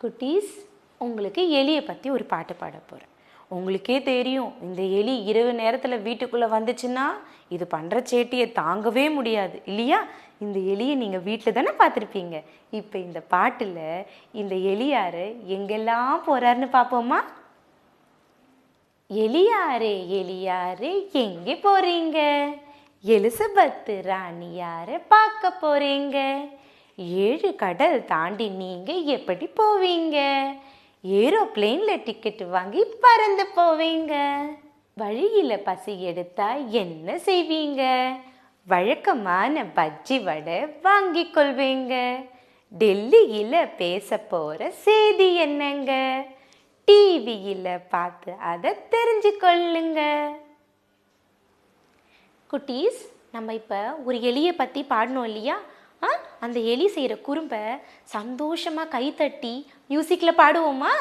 குட்டீஸ் உங்களுக்கு எலியை பற்றி ஒரு பாட்டு பாட போகிறேன் உங்களுக்கே தெரியும் இந்த எலி இரவு நேரத்தில் வீட்டுக்குள்ளே வந்துச்சுன்னா இது பண்ணுற சேட்டியை தாங்கவே முடியாது. இல்லையா? இந்த எலியை நீங்கள் வீட்டில் தானே பார்த்துருப்பீங்க. இப்போ இந்த பாட்டில் இந்த எலியார் எங்கெல்லாம் போகிறாருன்னு பார்ப்போமா? எலியாரே எலியாரே எங்கே போகிறீங்க எலிசபெத்து ராணியாரை பார்க்க போகிறீங்க ஏழு கடல் தாண்டி நீங்கள் எப்படி போவீங்க? ஏரோப்ளேனில் டிக்கெட் வாங்கி பறந்து போவீங்க. வழியில் பசி எடுத்தா என்ன செய்வீங்க? வழக்கமான பஜ்ஜி வடை வாங்கி கொள்வீங்க. டெல்லியில் பேச போகிற செய்தி என்னங்க? டிவியில் பார்த்து அதை தெரிஞ்சு கொள்ளுங்க குட்டீஸ் நம்ம இப்போ ஒரு எலியை பற்றி பாடணும் இல்லையா? ஆ? அந்த எலி செய்கிற குறும்பை சந்தோஷமாக கைத்தட்டி மியூசிக்கில் பாடுவோமா?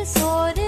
disorder.